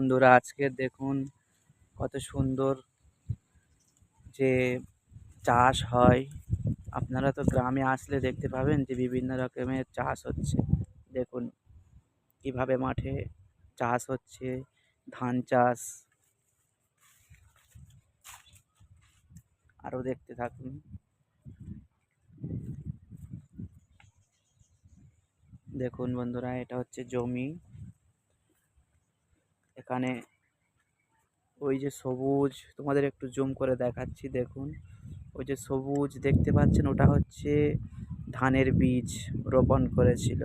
বন্ধুরা, আজকে দেখুন কত সুন্দর যে চাষ হয়। আপনারা তো গ্রামে আসলে দেখতে পাবেন যে বিভিন্ন রকমের চাষ হচ্ছে। দেখুন কীভাবে মাঠে চাষ হচ্ছে, ধান চাষ। আরও দেখতে থাকুন। দেখুন বন্ধুরা, এটা হচ্ছে জমি। এখানে ওই যে সবুজ, তোমাদের একটু জুম করে দেখাচ্ছি, দেখুন। ওই যে সবুজ দেখতে পাচ্ছেন, ওটা হচ্ছে ধানের বীজ রোপণ করেছিল।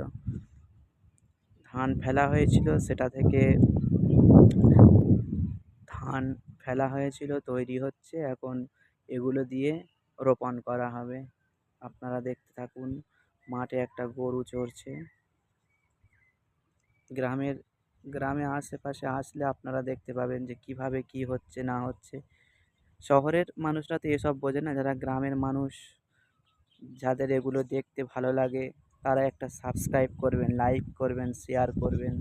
ধান ফেলা হয়েছিল, সেটা থেকে ধান ফেলা হয়েছিল, তৈরি হচ্ছে, এখন এগুলো দিয়ে রোপণ করা হবে। আপনারা দেখতে থাকুন, মাঠে একটা গরু চড়ছে। গ্রামের গ্রামে আশেপাশে আসলে আপনারা দেখতে পাবেন যে কীভাবে কী হচ্ছে না হচ্ছে। শহরের মানুষরা তো এসব বোঝে না যারা গ্রামের মানুষ যাদের এগুলো দেখতে ভালো লাগে তারা একটা সাবস্ক্রাইব করবেন লাইক করবেন শেয়ার করবেন?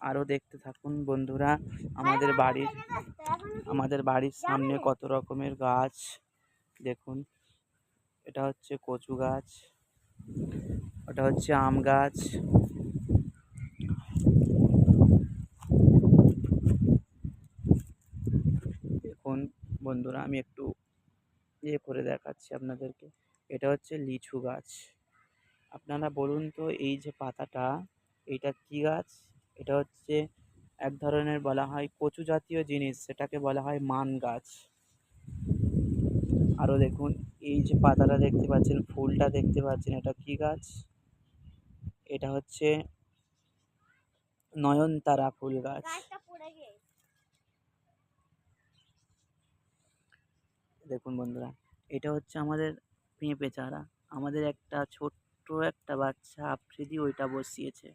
আরও দেখতে থাকুন বন্ধুরা আমাদের বাড়ির আমাদের বাড়ির সামনে কত রকমের গাছ দেখুন। এটা হচ্ছে কচু গাছ। ওটা হচ্ছে আম গাছ। দেখুন বন্ধুরা, আমি একটু ইয়ে করে দেখাচ্ছি আপনাদেরকে। এটা হচ্ছে লিচু গাছ। আপনারা বলুন তো, এই যে পাতাটা এইটা কী গাছ? এটা হচ্ছে এক ধরনের বলা হয় কচু জাতীয় জিনিস, সেটাকে বলা হয় মান গাছ। আরও দেখুন, এই যে পাতাটা দেখতে পাচ্ছেন, ফুলটা দেখতে পাচ্ছেন, এটা কী গাছ? এটা হচ্ছে নয়নতারা ফুল গাছ। দেখুন বন্ধুরা এটা হচ্ছে আমাদের পেঁপে চারা। আমাদের একটা ছোট্ট একটা বাচ্চা আফ্রিদি ওইটা বসিয়েছে।